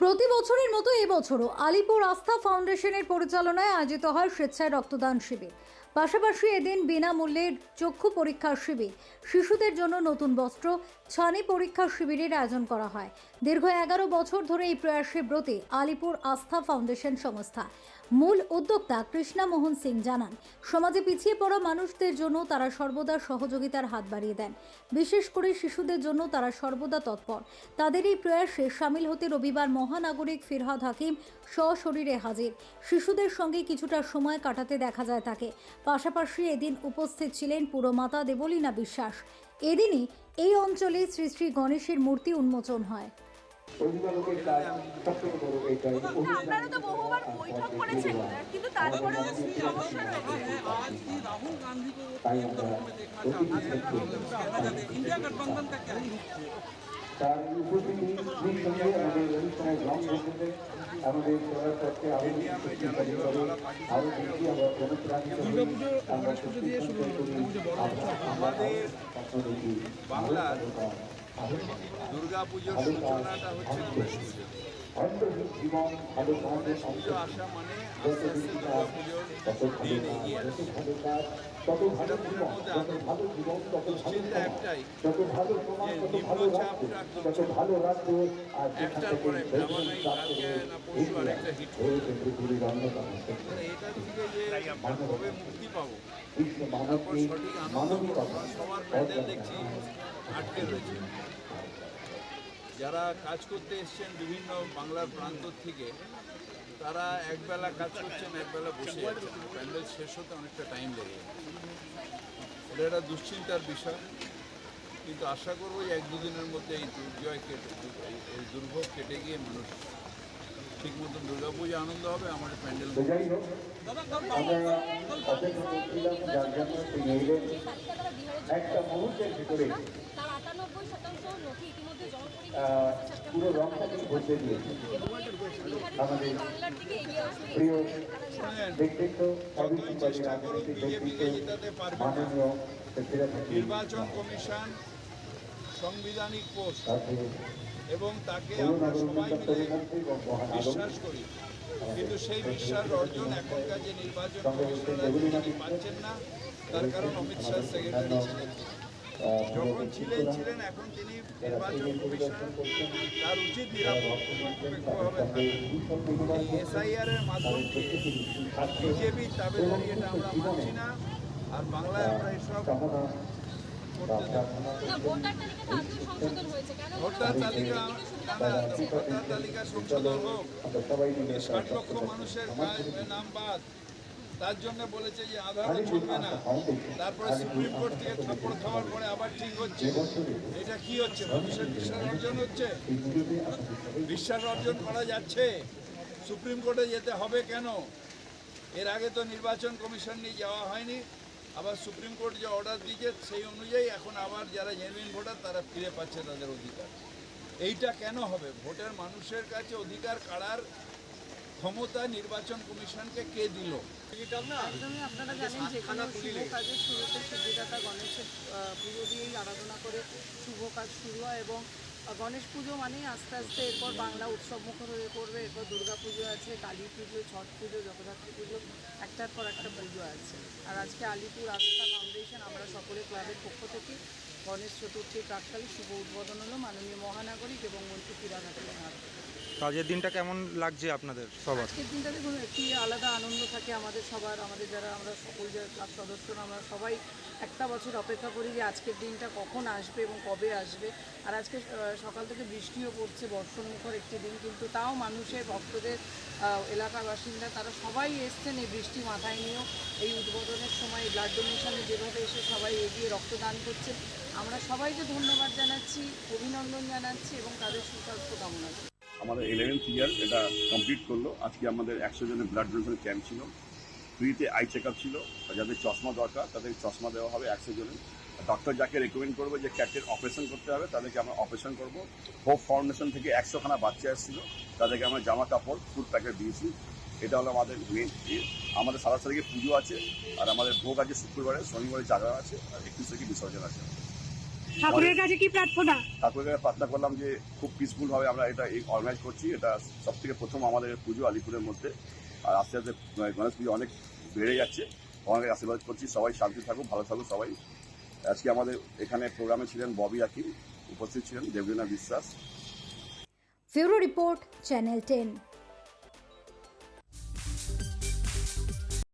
প্রতি বছরের মতো এবছরও আলিপুর আস্থা ফাউন্ডেশনের পরিচালনায় আয়োজিত হয় স্বেচ্ছায় রক্তদান শিবির। পাশাপাশি এদিন বিনামূল্যে চক্ষু পরীক্ষার শিবির। শিশুদের জন্য নতুন বস্ত্র, ছানি পরীক্ষা শিবিরের আয়োজন করা হয়। দীর্ঘ এগারো বছর ধরে এই প্রয়াসে ব্রতে আলিপুর আস্থা ফাউন্ডেশন সংস্থা। মূল উদ্যোক্তা কৃষ্ণা মোহন সিং জানান, সমাজে পিছিয়ে পড়া মানুষদের জন্য তারা সর্বদা সহযোগিতার হাত বাড়িয়ে দেন। বিশেষ করে শিশুদের জন্য তারা সর্বদা তৎপর। তাদের এই প্রয়াসে সামিল হতে রবিবার মহানাগরিক ফিরহাদ হাকিম সশরীরে হাজির। শিশুদের সঙ্গে কিছুটা সময় কাটাতে দেখা যায় তাকে। পাশাপাশি এদিন উপস্থিত ছিলেন পুরমাতা দেবলীনা বিশ্বাস। এদিনই এই অঞ্চলে শ্রী শ্রী গণেশের মূর্তি উন্মোচন হয়। অভিভাবকের কাজ সবথেকে বড় এটাই আপনারা তো বহুবার বৈঠক করেছেন কিন্তু তারপরেও সমস্যা রয়েছে। তাই আমরা তার উপস্থিতি সঙ্গে আমাদের অনুষ্ঠানের গ্রাম বন্ধুতে আমাদের সবার পক্ষে আরও শক্তিশালী হবে আরও বেশি আমরা অনুপ্রাণিত হই আমরা শক্তি সঞ্চয় করি আমরা আমাদের বাংলার ভালো দুর্গাপুজোর সূচনাটা হচ্ছে গণেশ পুজো আসা মানে আস্তে আস্তে তত ভালো দিন এগিয়ে জীবন তত ভালো দুশ্চিন্তা একটাই যে তত ভালো নিম্নচাপ রাখতে তত ভালো রাষ্ট্র আর যেখান একটার পরে দর্শন ভাবা কালকে না পরশু আরেকটা হিট। মানে এটা থেকে যে কবে মুক্তি পাবো তারপর সঠিক আনন্দ সবার প্যান্ডেল দেখছি আটকে রয়েছে। যারা কাজ করতে এসছেন বিভিন্ন বাংলার প্রান্ত থেকে, তারা একবেলা কাজ করছেন, একবেলা বসে যাচ্ছেন প্যান্ডেল শেষ হতে অনেকটা টাইম লেগে এটা একটা দুশ্চিন্তার বিষয়। কিন্তু আশা করব এক দুদিনের মধ্যে এই দুর্জয় কেটে এই দুর্ভোগ কেটে গিয়ে মানুষ ঠিক মতন দুর্গাপুজো আনন্দ হবে আমার প্যান্ডেল তো যাই হোক আমরা অপেক্ষা করছিলাম যার জন্য তিনি এলেন একটা মুহূর্তের ভিতরে পুরো রংটাকে বদলে দিয়েছে আমাদের প্রিয় ব্যক্তিত্ব রাজনৈতিক ব্যক্তিত্ব মাননীয় নির্বাচন কমিশন সাংবিধানিক পোস্ট। এবং তাকে আমরা সবাই মিলে বিশ্বাস করি। কিন্তু সেই বিশ্বাস অর্জন এখনকার যে নির্বাচন সঙ্গে কমিশনার তিনি পাচ্ছেন না, তার কারণ অমিত শাহ সেক্রেটারি ছিলেন। যখন ছিলেন ছিলেন, এখন তিনি নির্বাচন কমিশন, তার উচিত নিরপেক্ষভাবে এসআইআর এর মাধ্যমে বিজেপি তাবেদারি, এটা আমরা মানছি না। আর বাংলায় আমরা এসব ভোটার তালিকা ভোটার তালিকা সংশোধন লক্ষ মানুষের নাম বাদ তার জন্য বলেছে যে আধারও চলবে না তারপরে সুপ্রিম কোর্ট থেকে থাপ্পড় খাওয়ার পরে আবার ঠিক হচ্ছে এটা কি হচ্ছে মানুষের বিশ্বাস অর্জন হচ্ছে বিশ্বাস অর্জন করা যাচ্ছে সুপ্রিম কোর্টে যেতে হবে কেন? এর আগে তো নির্বাচন কমিশন নিয়ে যাওয়া হয়নি। আবার সুপ্রিম কোর্ট যে অর্ডার দিয়েছে সেই অনুযায়ী এখন আবার যারা জেনুইন ভোটার তারা ফিরে পাচ্ছে তাদের অধিকার। এইটা কেন হবে? ভোটের মানুষের কাছে অধিকার কাড়ার ক্ষমতা নির্বাচন কমিশনকে কে দিল? একদমই আপনারা জানেন যে কোনো শুভ কাজের শুরুতে গণেশের পুজো দিয়েই আরাধনা করে শুভ কাজ শুরু হয় এবং গণেশ পুজো মানেই আস্তে আস্তে এরপর বাংলা উৎসব মুখর হয়ে পড়বে, এরপর দুর্গা পুজো আছে, কালী পুজো, ছট পুজো, জগদ্ধাত্রী পুজো, একটার পর একটা পুজো আছে আর আজকে আলিপুর আস্থা ফাউন্ডেশন, আমরা সকলে ক্লাবের পক্ষ থেকে গণেশ চতুর্থীর প্রাককালে শুভ উদ্বোধন হলো মাননীয় মহানাগরিক এবং মন্ত্রী ক্রীড়া। তো আজকের দিনটা কেমন লাগছে আপনাদের সবার? আজকের দিনটাতে কোনো একটি আলাদা আনন্দ থাকে আমাদের সবার, আমাদের যারা আমরা সকল যে ক্লাব সদস্যরা আমরা সবাই একটা বছর অপেক্ষা করি যে আজকের দিনটা কখন আসবে এবং কবে আসবে। আর আজকে সকাল থেকে বৃষ্টিও পড়ছে, বর্ষণমুখর একটি দিন, কিন্তু তাও মানুষের, ভক্তদের এলাকার বাসিন্দা, তারা সবাই এসছেন এই বৃষ্টি মাথায় নিয়েও। এই উদ্বোধনের সময় ব্লাড ডোনেশনে যেভাবে এসে সবাই এগিয়ে রক্তদান করছে আমরা সবাইকে ধন্যবাদ জানাচ্ছি, অভিনন্দন জানাচ্ছি এবং তাদের সুস্বাস্থ্য কামনা আমাদের ইলেভেন্থ ইয়ার এটা কমপ্লিট করল। আজকে আমাদের একশো জনের ব্লাড ডোনেশন ক্যাম্প ছিল। ফ্রিতে আই চেক আপ ছিল। যাদের চশমা দরকার, তাদের চশমা দেওয়া হবে একশো জনের। ডক্টর যাকে রেকমেন্ড করব যে ক্যাটের অপারেশন করতে হবে, তাদেরকে আমরা অপারেশন করব। হোপ ফাউন্ডেশন থেকে একশোখানা বাচ্চা এসেছিল। তাদেরকে আমরা জামা কাপড় ফুড প্যাকেট দিয়েছি। এটা হলো আমাদের মেন আমাদের সাতাশ তারিখে পুজো আছে। আর আমাদের ভোগ আছে শুক্রবারে, শনিবারে জাগরণ আছে। আর একত্রিশ তারিখে বিসর্জন আছে। ঠাকুরের কাছে কি প্রার্থনা? ঠাকুরের কাছে প্রার্থনা করলাম যে খুব পিসফুলভাবে আমরা এটা অর্গানাইজ করছি। এটা সব থেকে প্রথম আমাদের পুজো আলিপুরের মধ্যে। আর আস্তে আস্তে গণেশ পুজো অনেক বেড়ে যাচ্ছে। অনেক আশীর্বাদ করছি। সবাই শান্তি থাকুক ভালো থাকুক সবাই। আজকে আমাদের এখানে প্রোগ্রামে ছিলেন ববি আকিম উপস্থিত ছিলেন দেবলীনা বিশ্বাস। ফিউরো রিপোর্ট চ্যানেল টেন